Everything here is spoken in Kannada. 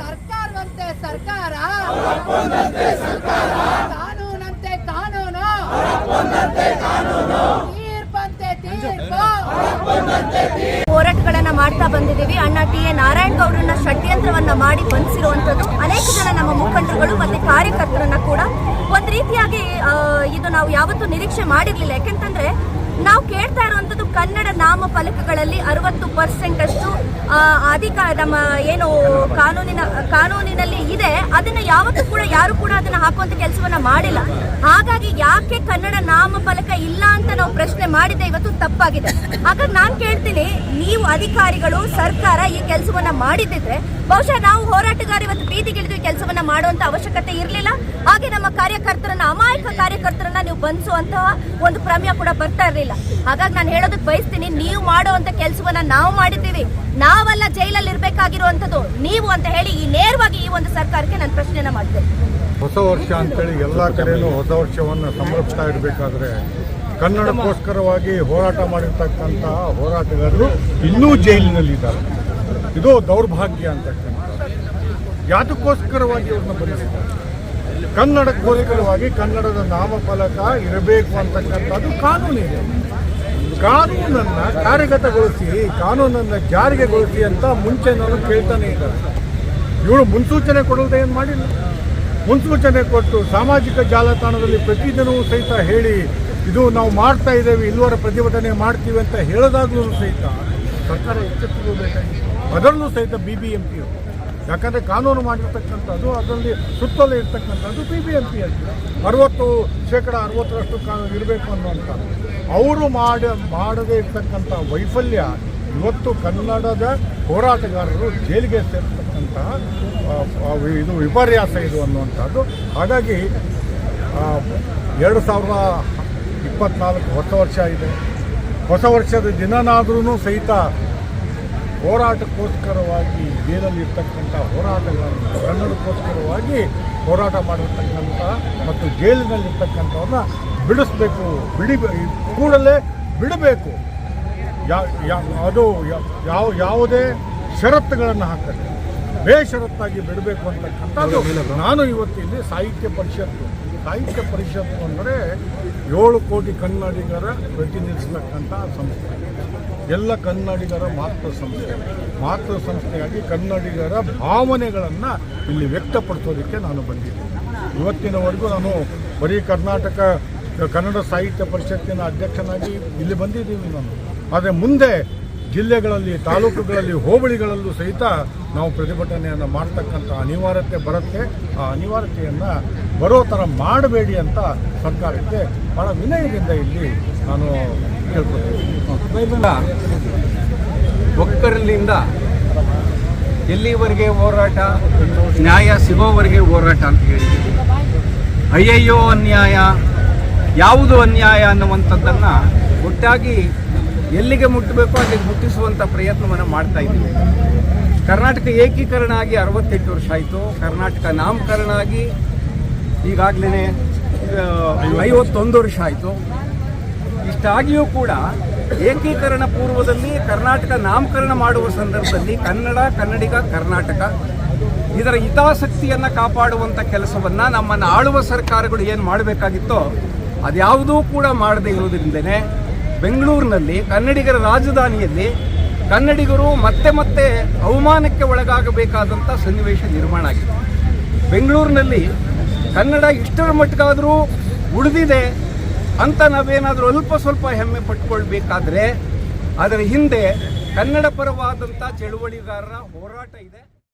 ಸರ್ಕಾರವಂತೆ ಸರ್ಕಾರ. ಕಾನೂನಂತೆ ಕಾನೂನು. ತೀರ್ಪಂತೆ ತೀರ್ಪು. ಹೋರಾಟಗಳನ್ನ ಮಾಡ್ತಾ ಬಂದಿದ್ದೀವಿ. ಅಣ್ಣ ಟಿ. ಎ. ನಾರಾಯಣ್ ಗೌಡರನ್ನ ಷಡ್ಯಂತ್ರವನ್ನ ಮಾಡಿ ಬಂಧಿಸಿರುವಂತದ್ದು ಅನೇಕ ಜನ ನಮ್ಮ ಮುಖಂಡರುಗಳು ಮತ್ತೆ ಕಾರ್ಯಕರ್ತರನ್ನ ಕೂಡ ಒಂದ್ ರೀತಿಯಾಗಿ ಇದು ನಾವು ಯಾವತ್ತೂ ನಿರೀಕ್ಷೆ ಮಾಡಿರ್ಲಿಲ್ಲ. ಯಾಕೆಂತಂದ್ರೆ ನಾವು ಕೇಳ್ತಾ ಇರುವಂತದ್ದು ಕನ್ನಡ ನಾಮ ಫಲಕಗಳಲ್ಲಿ ಅರವತ್ತು ಪರ್ಸೆಂಟ್ ಅಷ್ಟು ಅಧಿಕ ನಮ್ಮ ಏನು ಕಾನೂನಿನ, ಕಾನೂನಿನಲ್ಲಿ ಇದೆ, ಅದನ್ನ ಯಾವತ್ತೂ ಕೂಡ ಯಾರು ಕೂಡ ಅದನ್ನ ಹಾಕುವಂತ ಕೆಲಸವನ್ನ ಮಾಡಿಲ್ಲ. ಹಾಗಾಗಿ ಯಾಕೆ ಕನ್ನಡ ನಾಮ ಫಲಕ ಇಲ್ಲ ಅಂತ ನಾವು ಪ್ರಶ್ನೆ ಮಾಡಿದ್ದೆ, ಇವತ್ತು ತಪ್ಪಾಗಿದೆ. ಹಾಗಾಗಿ ನಾನು ಕೇಳ್ತೀನಿ, ನೀವು ಅಧಿಕಾರಿಗಳು, ಸರ್ಕಾರ ಈ ಕೆಲಸವನ್ನ ಮಾಡಿದ್ದಿದ್ರೆ, ಬಹುಶಃ ನಾವು ಹೋರಾಟಗಾರ ಇವತ್ತು ಬೀದಿಗಿಳಿದು ಕೆಲಸವನ್ನ ಮಾಡುವಂತ ಅವಶ್ಯಕತೆ ಇರಲಿಲ್ಲ. ಹಾಗೆ ನಮ್ಮ ಕಾರ್ಯಕರ್ತರನ್ನ, ಅಮಾಯಕ ಕಾರ್ಯಕರ್ತರನ್ನ ನೀವು ಬಂಧಿಸುವಂತಹ ಒಂದು ಪ್ರಮೇಯ ಕೂಡ ಬರ್ತಾ ಇರಲಿಲ್ಲ. ಹಾಗಾಗಿ ನಾನು ಹೇಳೋದಕ್ಕೆ ಬಯಸ್ತೀನಿ, ನೀವು ಮಾಡುವಂತ ಕೆಲಸವನ್ನ ನಾವು ಮಾಡಿದ್ದೀವಿ. ನಾವೆಲ್ಲ ಜೈಲಲ್ಲಿ ಇರಬೇಕಾಗಿರುವಂತದ್ದು ನೀವು ಅಂತ ಹೇಳಿ ಈ ನೇರವಾಗಿ ಈ ಒಂದು ಸರ್ಕಾರಕ್ಕೆ ನಾನು ಪ್ರಶ್ನೆಯನ್ನು ಮಾಡಿದೆ ಹೊಸ ವರ್ಷ ಅಂತೇಳಿ ಎಲ್ಲ ಕಡೆಯೂ ಹೊಸ ವರ್ಷವನ್ನು ಸಂರಕ್ಷಿಸ್ತಾ ಇರಬೇಕಾದ್ರೆ ಕನ್ನಡಕ್ಕೋಸ್ಕರವಾಗಿ ಹೋರಾಟ ಮಾಡಿರ್ತಕ್ಕಂತಹ ಹೋರಾಟಗಾರರು ಇನ್ನೂ ಜೈಲಿನಲ್ಲಿದ್ದಾರೆ ಇದು ದೌರ್ಭಾಗ್ಯ ಅಂತಕ್ಕಂಥ ಯಾತಕ್ಕೋಸ್ಕರವಾಗಿ ಅವ್ರನ್ನ ಬಂದಿದ್ದಾರೆ ಕನ್ನಡಕ್ಕೋಸ್ಕರವಾಗಿ ಕನ್ನಡದ ನಾಮಫಲಕ ಇರಬೇಕು ಅಂತಕ್ಕಂಥದ್ದು ಕಾನೂನಿದೆ. ಕಾನೂನನ್ನ ಕಾರ್ಯಗತಗೊಳಿಸಿ, ಕಾನೂನನ್ನು ಜಾರಿಗೆಗೊಳಿಸಿ ಅಂತ ಮುಂಚೆ ನಾನು ಕೇಳ್ತಾನೆ ಇದ್ದಾರೆ. ಇವರು ಮುನ್ಸೂಚನೆ ಕೊಡುವುದೇ ಏನು ಮಾಡಿಲ್ಲ. ಮುನ್ಸೂಚನೆ ಕೊಟ್ಟು ಸಾಮಾಜಿಕ ಜಾಲತಾಣದಲ್ಲಿ ಪ್ರತಿದಿನವೂ ಸಹಿತ ಹೇಳಿ, ಇದು ನಾವು ಮಾಡ್ತಾ ಇದ್ದೇವೆ ಇಲ್ಲಿವರ ಪ್ರತಿಭಟನೆ ಮಾಡ್ತೀವಿ ಅಂತ ಹೇಳೋದಾಗ್ಲೂ ಸಹಿತ ಸರ್ಕಾರ ಎಚ್ಚೆತ್ತುಕೊಳ್ಬೇಕಾಗಿತ್ತು ಅದರಲ್ಲೂ ಸಹಿತ ಬಿ ಬಿ ಎಂ ಪಿ ಯಾಕಂದರೆ ಕಾನೂನು ಮಾಡಿರ್ತಕ್ಕಂಥದ್ದು, ಅದರಲ್ಲಿ ಸುತ್ತಲೂ ಇರ್ತಕ್ಕಂಥದ್ದು ಬಿ ಬಿ ಎಂ ಪಿ ಅಂತ ಅರವತ್ತು ಶೇಕಡ, ಅರವತ್ತರಷ್ಟು ಕಾನೂನು ಇರಬೇಕು ಅನ್ನುವಂಥದ್ದು. ಅವರು ಮಾಡ, ಮಾಡದೇ ಇರ್ತಕ್ಕಂಥ ವೈಫಲ್ಯ ಇವತ್ತು ಕನ್ನಡದ ಹೋರಾಟಗಾರರು ಜೈಲಿಗೆ ಸೇರ್ತಕ್ಕಂತಹ ಇದು ವಿಪರ್ಯಾಸ ಇದು ಅನ್ನುವಂಥದ್ದು. ಹಾಗಾಗಿ ಎರಡು ಸಾವಿರದ ಇಪ್ಪತ್ನಾಲ್ಕು ಹೊಸ ವರ್ಷ ಇದೆ. ಹೊಸ ವರ್ಷದ ದಿನನಾದ್ರೂ ಸಹಿತ ಹೋರಾಟಕ್ಕೋಸ್ಕರವಾಗಿ ಜೈಲಲ್ಲಿ ಇರ್ತಕ್ಕಂಥ ಹೋರಾಟಗಾರರು, ಕನ್ನಡಕ್ಕೋಸ್ಕರವಾಗಿ ಹೋರಾಟ ಮಾಡಿರ್ತಕ್ಕಂಥ ಮತ್ತು ಜೈಲಿನಲ್ಲಿರ್ತಕ್ಕಂಥವ್ರನ್ನ ಬಿಡಿಸ್ಬೇಕು, ಬಿಡಿ, ಕೂಡಲೇ ಬಿಡಬೇಕು. ಯಾ ಅದು ಯಾವ, ಯಾವುದೇ ಷರತ್ತುಗಳನ್ನು ಹಾಕದೆ, ಬೇಷರತ್ತಾಗಿ ಬಿಡಬೇಕು ಅಂತಕ್ಕಂಥದ್ದು ನಾನು ಇವತ್ತು ಇಲ್ಲಿ ಸಾಹಿತ್ಯ ಪರಿಷತ್ತು ಸಾಹಿತ್ಯ ಪರಿಷತ್ತು ಅಂದರೆ ಏಳು ಕೋಟಿ ಕನ್ನಡಿಗರ ಪ್ರತಿನಿಧಿಸತಕ್ಕಂಥ ಸಂಸ್ಥೆ. ಎಲ್ಲ ಕನ್ನಡಿಗರ ಮಾತೃ ಸಂಸ್ಥೆ. ಮಾತೃ ಸಂಸ್ಥೆಯಾಗಿ ಕನ್ನಡಿಗರ ಭಾವನೆಗಳನ್ನು ಇಲ್ಲಿ ವ್ಯಕ್ತಪಡಿಸೋದಕ್ಕೆ ನಾನು ಬಂದಿದ್ದೀನಿ. ಇವತ್ತಿನವರೆಗೂ ನಾನು ಬರೀ ಕರ್ನಾಟಕ ಕನ್ನಡ ಸಾಹಿತ್ಯ ಪರಿಷತ್ತಿನ ಅಧ್ಯಕ್ಷನಾಗಿ ಇಲ್ಲಿ ಬಂದಿದ್ದೀವಿ ನಾನು. ಆದರೆ ಮುಂದೆ ಜಿಲ್ಲೆಗಳಲ್ಲಿ, ತಾಲೂಕುಗಳಲ್ಲಿ, ಹೋಬಳಿಗಳಲ್ಲೂ ಸಹಿತ ನಾವು ಪ್ರತಿಭಟನೆಯನ್ನು ಮಾಡ್ತಕ್ಕಂಥ ಅನಿವಾರ್ಯತೆ ಬರುತ್ತೆ. ಆ ಅನಿವಾರ್ಯತೆಯನ್ನು ಬರೋ ಥರ ಮಾಡಬೇಡಿ ಅಂತ ಸರ್ಕಾರಕ್ಕೆ ಭಾಳ ವಿನಯದಿಂದ ಇಲ್ಲಿ ನಾನು ಕೇಳ್ಕೊತೀನಿ ಒಕ್ಕರಲಿಂದ ಎಲ್ಲಿವರೆಗೆ ಹೋರಾಟ? ನ್ಯಾಯ ಸಿಗೋವರೆಗೆ ಹೋರಾಟ ಅಂತ ಹೇಳಿದ್ದೀವಿ. ಅಯ್ಯಯ್ಯೋ ಅನ್ಯಾಯ ಯಾವುದು ಅನ್ಯಾಯ ಅನ್ನುವಂಥದ್ದನ್ನು ಒಟ್ಟಾಗಿ ಎಲ್ಲಿಗೆ ಮುಟ್ಟಬೇಕು ಅಲ್ಲಿಗೆ ಮುಟ್ಟಿಸುವಂಥ ಪ್ರಯತ್ನವನ್ನು ಮಾಡ್ತಾ ಇದ್ದೀವಿ. ಕರ್ನಾಟಕ ಏಕೀಕರಣ ಆಗಿ ಅರವತ್ತೆಂಟು ವರ್ಷ ಆಯಿತು. ಕರ್ನಾಟಕ ನಾಮಕರಣ ಆಗಿ ಈಗಾಗಲೇ ಐವತ್ತೊಂದು ವರ್ಷ ಆಯಿತು. ಇಷ್ಟಾಗಿಯೂ ಕೂಡ ಏಕೀಕರಣ ಪೂರ್ವದಲ್ಲಿ ಕರ್ನಾಟಕ ನಾಮಕರಣ ಮಾಡುವ ಸಂದರ್ಭದಲ್ಲಿ ಕನ್ನಡ, ಕನ್ನಡಿಗ, ಕರ್ನಾಟಕ ಇದರ ಹಿತಾಸಕ್ತಿಯನ್ನು ಕಾಪಾಡುವಂಥ ಕೆಲಸವನ್ನು ನಮ್ಮನ್ನು ಆಳುವ ಸರ್ಕಾರಗಳು ಏನು ಮಾಡಬೇಕಾಗಿತ್ತೋ ಅದ್ಯಾವುದೂ ಕೂಡ ಮಾಡದೇ ಇರುವುದರಿಂದನೇ ಬೆಂಗಳೂರಿನಲ್ಲಿ ಕನ್ನಡಿಗರ ರಾಜಧಾನಿಯಲ್ಲಿ ಕನ್ನಡಿಗರು ಮತ್ತೆ ಮತ್ತೆ ಅವಮಾನಕ್ಕೆ ಒಳಗಾಗಬೇಕಾದಂಥ ಸನ್ನಿವೇಶ ನಿರ್ಮಾಣ ಆಗಿದೆ. ಬೆಂಗಳೂರಿನಲ್ಲಿ ಕನ್ನಡ ಇಷ್ಟರ ಮಟ್ಟಿಗಾದರೂ ಉಳಿದಿದೆ ಅಂತ ನಾವೇನಾದರೂ ಅಲ್ಪ ಸ್ವಲ್ಪ ಹೆಮ್ಮೆ ಪಟ್ಕೊಳ್ಬೇಕಾದ್ರೆ ಅದರ ಹಿಂದೆ ಕನ್ನಡ ಪರವಾದಂಥ ಚಳುವಳಿಗಾರರ ಹೋರಾಟ ಇದೆ.